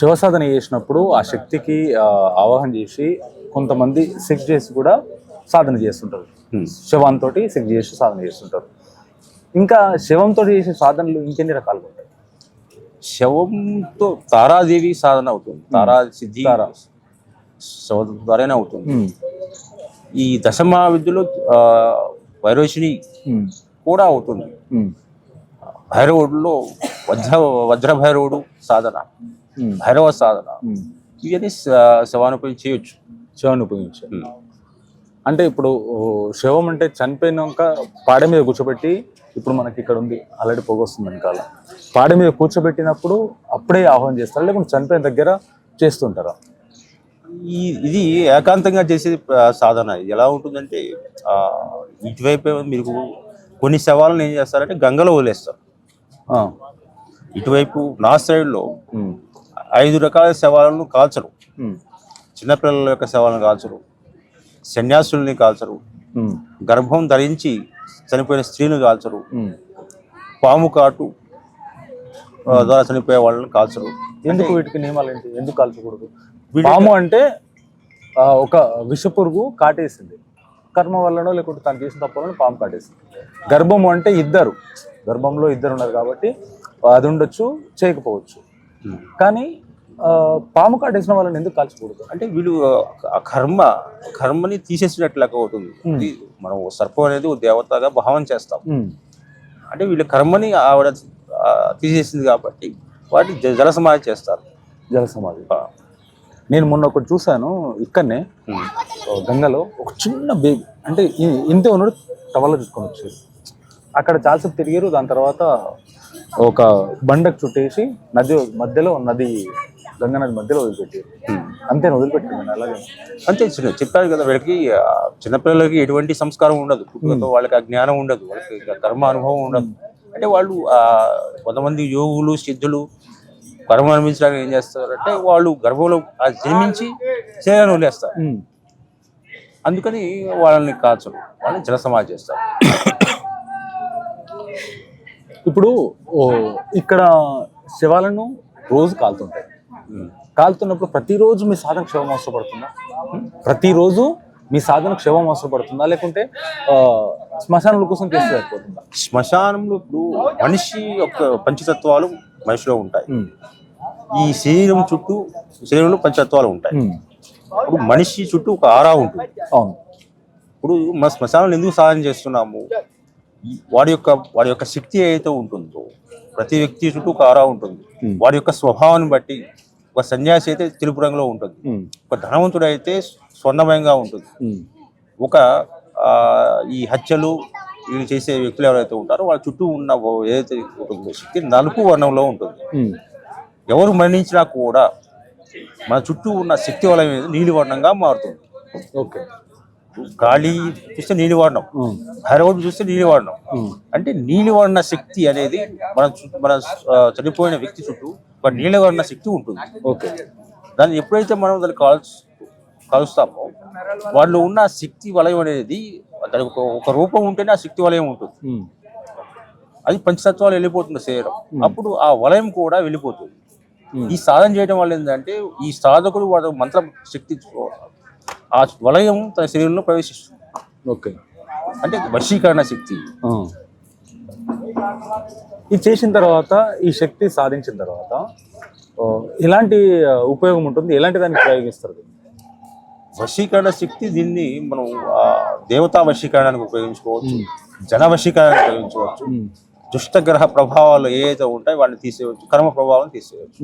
శివసాధన చేసినప్పుడు ఆ శక్తికి ఆవాహన చేసి కొంతమంది సెక్ చేసి కూడా సాధన చేస్తుంటారు. శవంతో సెక్ చేసి సాధన చేస్తుంటారు. ఇంకా శవంతో చేసే సాధనలు ఇంకెన్ని రకాలుగా ఉంటాయి? శవంతో తారాదేవి సాధన అవుతుంది. తారా సిద్ధి తారా. శవం ద్వారానే అవుతుంది. ఈ దశమ విద్యలో ఉమ్, కూడా అవుతుంది. భైరవుడిలో వజ్ర వజ్ర భైరవుడు సాధన. భైరవ సాధన. ఇవన్నీ శ- శవానుపై చేయొచ్చు. శవాన్ని ఉపయోగించారు అంటే ఇప్పుడు శవం అంటే చనిపోయినాక పాడ మీద కూర్చోబెట్టి ఇప్పుడు మనకి ఇక్కడ ఉంది ఆల్రెడీ పొగొస్తుంది వెనకాల. పాడ మీద కూర్చోబెట్టినప్పుడు అప్పుడే ఆహ్వానం చేస్తారు? లేకుంటే చనిపోయిన దగ్గర చేస్తుంటారా? ఈ ఇది ఏకాంతంగా చేసే సాధన. ఇది ఎలా ఉంటుందంటే ఇటువైపు మీకు కొన్ని శవాలను ఏం చేస్తారంటే గంగలో వదిలేస్తారు. ఇటువైపు నా సైడ్లో ఐదు రకాల శవాలను కాల్చరు. చిన్నపిల్లల యొక్క శవాలను కాల్చరు. సన్యాసుల్ని కాల్చరు. గర్భం ధరించి చనిపోయిన స్త్రీని కాల్చరు. పాము కాటు ద్వారా చనిపోయే వాళ్ళని కాల్చరు. ఎందుకు వీటికి నియమాలు ఏంటి ఎందుకు కాల్చకూడదు? పాము అంటే ఒక విషపురుగు కాటేసింది. కర్మ వల్లనో లేకుంటే తను చేసిన తప్పు వలన పాము కాటేసింది. గర్భము అంటే ఇద్దరు. గర్భంలో ఇద్దరు ఉన్నారు కాబట్టి అది ఉండొచ్చు చేయకపోవచ్చు. కానీ పాము కాటేసిన వాళ్ళని ఎందుకు కాల్చకూడదు? అంటే వీళ్ళు ఆ కర్మ కర్మని తీసేసినట్లు లెక్క అవుతుంది మనం ఓ సర్పం అనేది ఓ దేవతగా భావన చేస్తాం. అంటే వీళ్ళ కర్మని ఆవిడ తీసేసింది కాబట్టి వాటిని జ- జల సమాధి చేస్తారు. జల సమాధి. నేను మొన్న ఒకటి చూశాను ఇక్కడనే గంగలో ఒక చిన్న బేబీ అంటే ఇంతే ఉన్నాడు టవల్లో చుట్టుకొని వచ్చారు. అక్కడ చాలాసేపు తిరిగారు. దాని తర్వాత ఒక బండకు చుట్టేసి నది మధ్యలో నది గంగా నది మధ్యలో వదిలిపెట్టారు. అంతే వదిలిపెట్టారు. అలాగే. అంతే చిన్న చెప్పారు కదా వీళ్ళకి చిన్నపిల్లలకి ఎటువంటి సంస్కారం ఉండదు. పుట్టుకతో వాళ్ళకి ఆ జ్ఞానం ఉండదు. వాళ్ళకి కర్మ అనుభవం ఉండదు. అంటే వాళ్ళు ఆ కొంతమంది యోగులు సిద్ధులు కర్మ అనిపించడానికి ఏం చేస్తారంటే వాళ్ళు గర్భంలో జన్మించి శరీరాన్ని వదిలేస్తారు. అందుకని వాళ్ళని కాల్చరు వాళ్ళని జల సమాధి చేస్తారు. ఇప్పుడు ఇక్కడ శవాలను రోజు కాలుతుంటాయి. కాలుతున్నప్పుడు ప్రతిరోజు మీ సాధన క్షేమం అవసరపడుతుందా? ప్రతిరోజు మీ సాధన క్షేమం అవసరపడుతుందా? లేకుంటే ఆ, శ్మశానాల కోసం చేస్తే సరిపోతుందా శ్మశానంలో ఇప్పుడు మనిషి యొక్క పంచతత్వాలు మనిషిలో ఉంటాయి. ఈ శరీరం చుట్టూ శరీరంలో పంచతత్వాలు ఉంటాయి. ఇప్పుడు మనిషి చుట్టూ ఒక ఆరా ఉంటుంది. అవును. ఇప్పుడు మన శ్మశానంలో ఎందుకు సాధన చేస్తున్నాము? వాడి యొక్క వాడి యొక్క శక్తి ఏదైతే ఉంటుందో ప్రతి వ్యక్తి చుట్టూ ఒక ఆరా ఉంటుంది. వాడి యొక్క స్వభావాన్ని బట్టి ఒక సన్యాసి అయితే తెలుపు రంగులో ఉంటుంది. ఒక ధనవంతుడు అయితే స్వర్ణమయంగా ఉంటుంది. ఒక ఈ హత్యలు వీళ్ళు చేసే వ్యక్తులు ఎవరైతే ఉంటారో వాళ్ళ చుట్టూ ఉన్న ఏదైతే ఉంటుందో శక్తి నలుపు వర్ణంలో ఉంటుంది. ఎవరు మరణించినా కూడా మన చుట్టూ ఉన్న శక్తి వలయం అనేది నీలి వర్ణంగా మారుతుంది ఓకే గాలి చూస్తే వర్ణం ఉమ్. భైరవుడు చూస్తే వర్ణం ఉమ్. అంటే నీలివర్ణ శక్తి అనేది మన మన చనిపోయిన వ్యక్తి చుట్టూ ఒక నీలివర్ణ శక్తి ఉంటుంది ఓకే దాన్ని ఎప్పుడైతే మనం దాన్ని కాల్స్ కలుస్తామో వాళ్ళు ఉన్న శక్తి వలయం అనేది దానికి ఒక రూపం ఉంటేనే ఆ శక్తి వలయం ఉంటుంది. అది పంచతత్వాలు వెళ్ళిపోతుంది శరీరం అప్పుడు ఆ వలయం కూడా వెళ్ళిపోతుంది. ఈ సాధన చేయడం వల్ల ఏంటంటే ఈ సాధకుడు వాడు మంత్ర శక్తి ఆ వలయం తన శరీరంలో ప్రవేశిస్తుంది ఓకే అంటే వశీకరణ శక్తి. ఇది చేసిన తర్వాత ఈ శక్తి సాధించిన తర్వాత ఎలాంటి ఉపయోగం ఉంటుంది ఎలాంటి దాన్ని ప్రయోగిస్తారు? వశీకరణ శక్తి దీన్ని మనం దేవతా వశీకరణానికి ఉపయోగించుకోవచ్చు జన వశీకరణానికి ఉపయోగించుకోవచ్చు. దుష్టగ్రహ ప్రభావాలు ఏవైతే ఉంటాయో వాటిని తీసేయవచ్చు కర్మ ప్రభావం తీసేయవచ్చు.